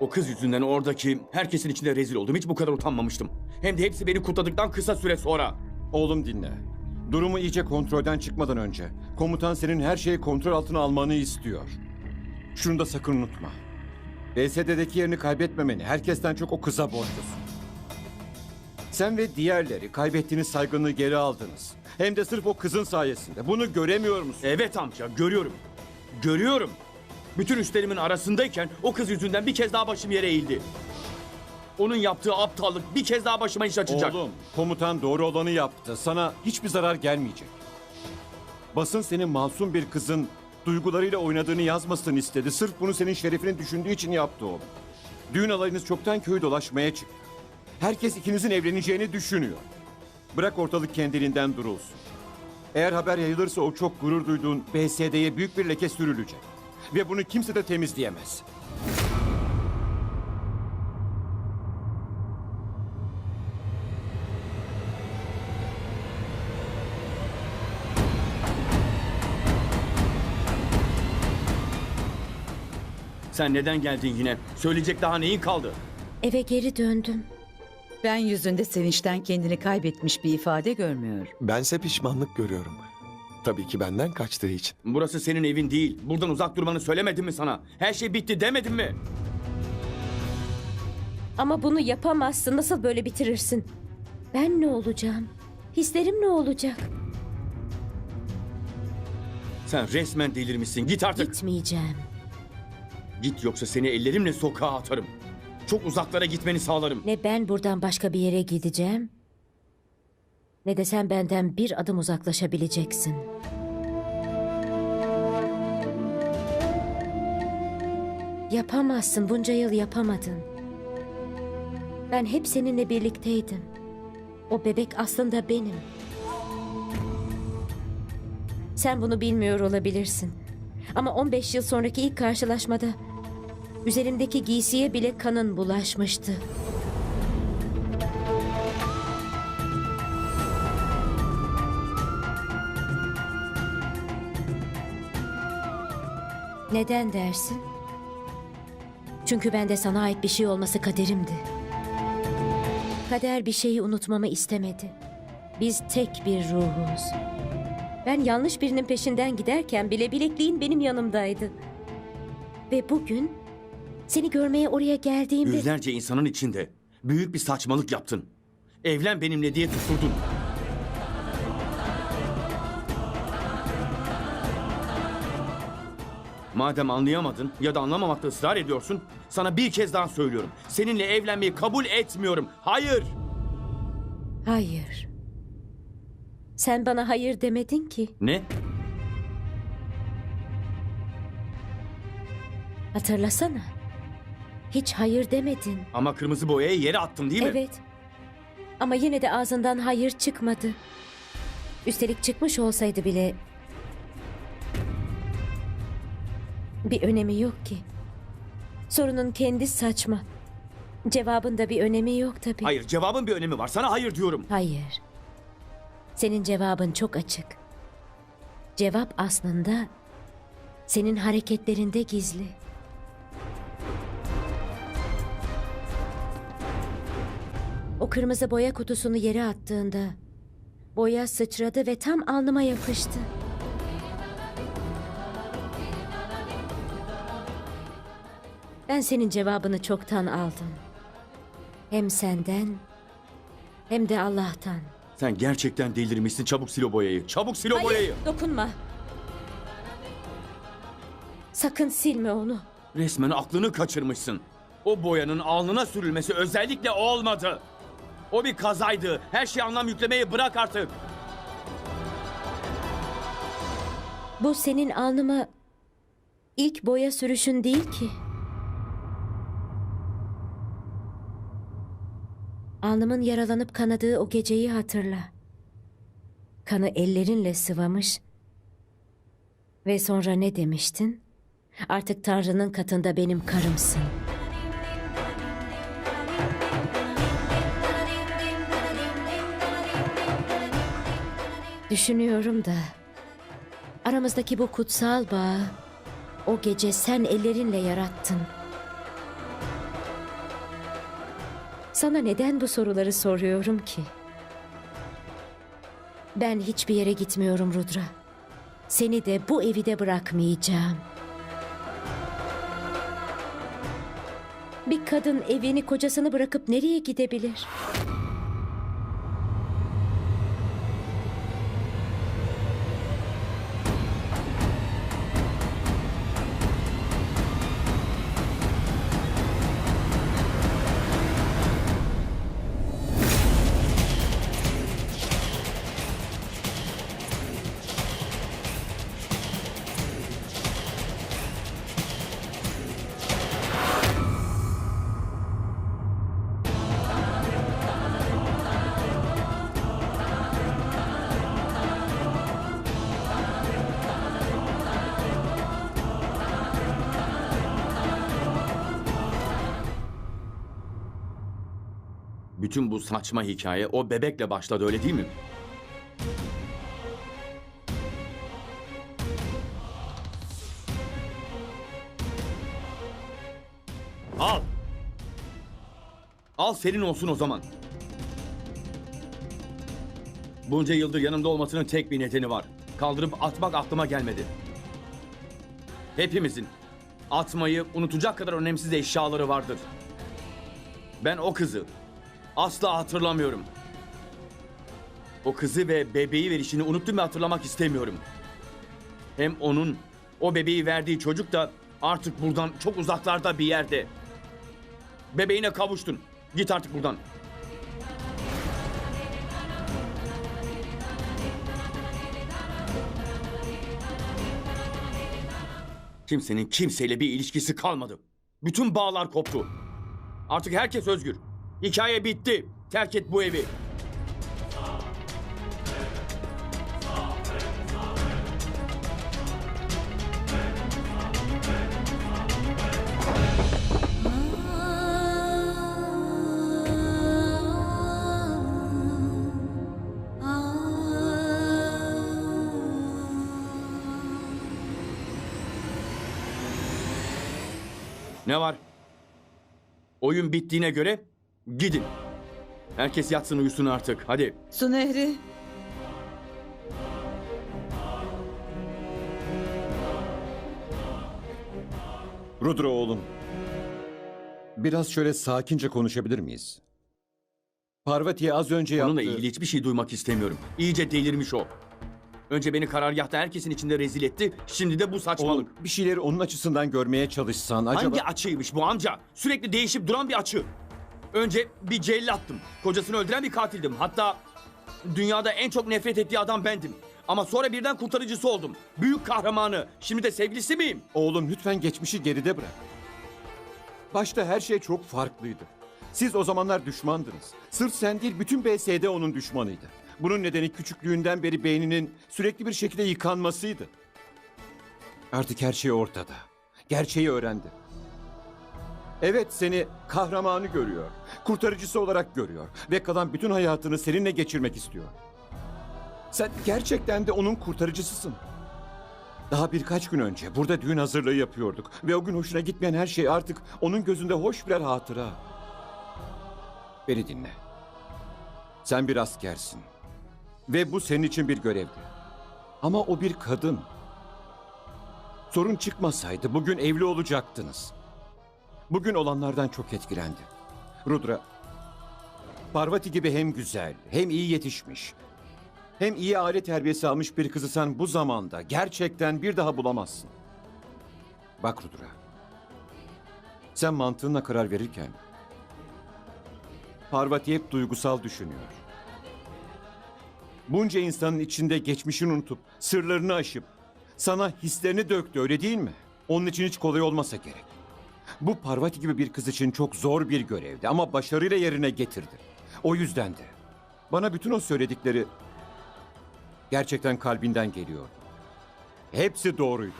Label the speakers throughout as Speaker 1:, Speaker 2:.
Speaker 1: O kız yüzünden oradaki herkesin içinde rezil oldum. Hiç bu kadar utanmamıştım. Hem de hepsi beni kutladıktan kısa süre sonra.
Speaker 2: Oğlum dinle. Durumu iyice kontrolden çıkmadan önce komutan senin her şeyi kontrol altına almanı istiyor. Şunu da sakın unutma. BSD'deki yerini kaybetmemeni herkesten çok o kıza borçlusun. Sen ve diğerleri kaybettiğiniz saygınlığı geri aldınız. Hem de sırf o kızın sayesinde. Bunu göremiyor musun?
Speaker 1: Evet amca görüyorum. Görüyorum. Bütün üstlerimin arasındayken o kız yüzünden bir kez daha başım yere eğildi. Onun yaptığı aptallık bir kez daha başıma iş açacak.
Speaker 2: Oğlum, komutan doğru olanı yaptı. Sana hiçbir zarar gelmeyecek. Basın senin masum bir kızın duygularıyla oynadığını yazmasını istedi. Sırf bunu senin şerefini düşündüğü için yaptı oğlum. Düğün alayınız çoktan köyü dolaşmaya çıktı. Herkes ikinizin evleneceğini düşünüyor. Bırak ortalık kendiliğinden durulsun. Eğer haber yayılırsa o çok gurur duyduğun BSD'ye büyük bir leke sürülecek. Ve bunu kimse de temizleyemez.
Speaker 1: Sen neden geldin yine? Söyleyecek daha neyin kaldı?
Speaker 3: Eve geri döndüm.
Speaker 4: Ben yüzünde sevinçten kendini kaybetmiş bir ifade görmüyorum.
Speaker 5: Bense pişmanlık görüyorum. Tabii ki benden kaçtığı için.
Speaker 1: Burası senin evin değil. Buradan uzak durmanı söylemedim mi sana? Her şey bitti demedim mi?
Speaker 3: Ama bunu yapamazsın. Nasıl böyle bitirirsin? Ben ne olacağım? Hislerim ne olacak?
Speaker 1: Sen resmen delirmişsin. Git artık.
Speaker 3: Gitmeyeceğim.
Speaker 1: Git yoksa seni ellerimle sokağa atarım. Çok uzaklara gitmeni sağlarım.
Speaker 3: Ne ben buradan başka bir yere gideceğim. Ne de sen benden bir adım uzaklaşabileceksin. Yapamazsın. Bunca yıl yapamadın. Ben hep seninle birlikteydim. O bebek aslında benim. Sen bunu bilmiyor olabilirsin. Ama 15 yıl sonraki ilk karşılaşmada üzerimdeki giysiye bile kanın bulaşmıştı. Neden dersin? Çünkü bende sana ait bir şey olması kaderimdi. Kader bir şeyi unutmamı istemedi. Biz tek bir ruhuz. Ben yanlış birinin peşinden giderken bile bilekliğin benim yanımdaydı. Ve bugün seni görmeye oraya geldiğimde...
Speaker 1: Yüzlerce insanın içinde büyük bir saçmalık yaptın. Evlen benimle diye tutturdun. Madem anlayamadın ya da anlamamakta ısrar ediyorsun, sana bir kez daha söylüyorum. Seninle evlenmeyi kabul etmiyorum. Hayır!
Speaker 3: Hayır. Sen bana hayır demedin ki.
Speaker 1: Ne?
Speaker 3: Hatırlasana. Hiç hayır demedin.
Speaker 1: Ama kırmızı boyayı yere attın değil mi?
Speaker 3: Evet. Ama yine de ağzından hayır çıkmadı. Üstelik çıkmış olsaydı bile bir önemi yok ki. Sorunun kendi saçma. Cevabın da bir önemi yok tabii.
Speaker 1: Hayır, cevabın bir önemi var. Sana hayır diyorum.
Speaker 3: Hayır. Senin cevabın çok açık. Cevap aslında senin hareketlerinde gizli. O kırmızı boya kutusunu yere attığında boya sıçradı ve tam alnıma yapıştı. Ben senin cevabını çoktan aldım. Hem senden hem de Allah'tan.
Speaker 1: Sen gerçekten delirmişsin. Çabuk sil o boyayı. Çabuk sil o boyayı.
Speaker 3: Hayır, dokunma. Sakın silme onu.
Speaker 1: Resmen aklını kaçırmışsın. O boyanın alnına sürülmesi özellikle olmadı. O bir kazaydı. Her şeye anlam yüklemeyi bırak artık.
Speaker 3: Bu senin alnıma ilk boya sürüşün değil ki. Alnımın yaralanıp kanadığı o geceyi hatırla. Kanı ellerinle sıvamış. Ve sonra ne demiştin? Artık Tanrı'nın katında benim karımsın. Düşünüyorum da aramızdaki bu kutsal bağı o gece sen ellerinle yarattın. Sana neden bu soruları soruyorum ki? Ben hiçbir yere gitmiyorum Rudra. Seni de bu evi de bırakmayacağım. Bir kadın evini kocasını bırakıp nereye gidebilir?
Speaker 1: Bütün bu saçma hikaye o bebekle başladı öyle değil mi? Al. Al senin olsun o zaman. Bunca yıldır yanımda olmasının tek bir nedeni var. Kaldırıp atmak aklıma gelmedi. Hepimizin atmayı unutacak kadar önemsiz eşyaları vardır. Ben o kızı asla hatırlamıyorum. O kızı ve bebeği verişini unuttum ve hatırlamak istemiyorum. Hem onun o bebeği verdiği çocuk da artık buradan çok uzaklarda bir yerde. Bebeğine kavuştun. Git artık buradan. Kimsenin kimseyle bir ilişkisi kalmadı. Bütün bağlar koptu. Artık herkes özgür. Hikaye bitti. Terk et bu evi. Ne var? Oyun bittiğine göre gidin. Herkes yatsın uyusun artık. Hadi.
Speaker 4: Su Nehri.
Speaker 2: Rudra oğlum. Biraz şöyle sakince konuşabilir miyiz? Parvati'ye az önce
Speaker 1: Onunla
Speaker 2: yaptığı...
Speaker 1: ilgili hiçbir şey duymak istemiyorum. İyice delirmiş o. Önce beni karargahta herkesin içinde rezil etti. Şimdi de bu saçmalık.
Speaker 2: Oğlum bir şeyleri onun açısından görmeye çalışsan acaba...
Speaker 1: Hangi açıymış bu amca? Sürekli değişip duran bir açı. Önce bir cellattım. Kocasını öldüren bir katildim. Hatta dünyada en çok nefret ettiği adam bendim. Ama sonra birden kurtarıcısı oldum. Büyük kahramanı. Şimdi de sevgilisi miyim?
Speaker 2: Oğlum lütfen geçmişi geride bırak. Başta her şey çok farklıydı. Siz o zamanlar düşmandınız. Sırf sen değil bütün BSD onun düşmanıydı. Bunun nedeni küçüklüğünden beri beyninin sürekli bir şekilde yıkanmasıydı. Artık her şey ortada. Gerçeği öğrendi. Evet seni kahramanı görüyor. Kurtarıcısı olarak görüyor. Ve kalan bütün hayatını seninle geçirmek istiyor. Sen gerçekten de onun kurtarıcısısın. Daha birkaç gün önce burada düğün hazırlığı yapıyorduk. Ve o gün hoşuna gitmeyen her şey artık onun gözünde hoş birer hatıra. Beni dinle. Sen bir askersin. Ve bu senin için bir görevdi. Ama o bir kadın. Sorun çıkmasaydı bugün evli olacaktınız. Bugün olanlardan çok etkilendi. Rudra, Parvati gibi hem güzel, hem iyi yetişmiş, hem iyi aile terbiyesi almış bir kızı sen bu zamanda gerçekten bir daha bulamazsın. Bak Rudra, sen mantığınla karar verirken Parvati hep duygusal düşünüyor. Bunca insanın içinde geçmişini unutup, sırlarını aşıp, sana hislerini döktü öyle değil mi? Onun için hiç kolay olmasa gerek. Bu Parvati gibi bir kız için çok zor bir görevdi ama başarıyla yerine getirdi. O yüzden de bana bütün o söyledikleri gerçekten kalbinden geliyor. Hepsi doğruydu.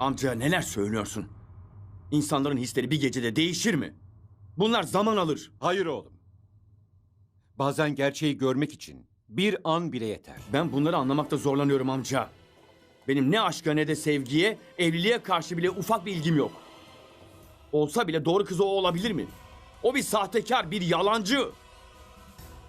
Speaker 1: Amca neler söylüyorsun? İnsanların hisleri bir gecede değişir mi? Bunlar zaman alır.
Speaker 2: Hayır oğlum. Bazen gerçeği görmek için bir an bile yeter.
Speaker 1: Ben bunları anlamakta zorlanıyorum amca. Benim ne aşka ne de sevgiye, evliliğe karşı bile ufak bir ilgim yok. Olsa bile doğru kız o olabilir mi? O bir sahtekar, bir yalancı.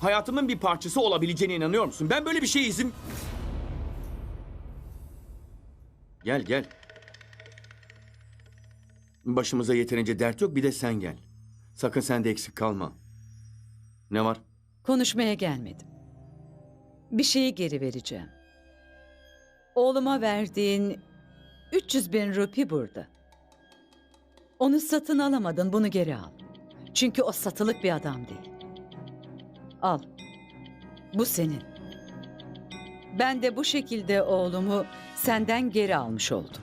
Speaker 1: Hayatımın bir parçası olabileceğine inanıyor musun? Ben böyle bir şeye izin... Gel gel. Başımıza yeterince dert yok bir de sen gel. Sakın sen de eksik kalma. Ne var?
Speaker 4: Konuşmaya gelmedim. Bir şeyi geri vereceğim. Oğluma verdiğin 300 bin rupi burada. Onu satın alamadın, bunu geri al. Çünkü o satılık bir adam değil. Al. Bu senin. Ben de bu şekilde oğlumu senden geri almış oldum.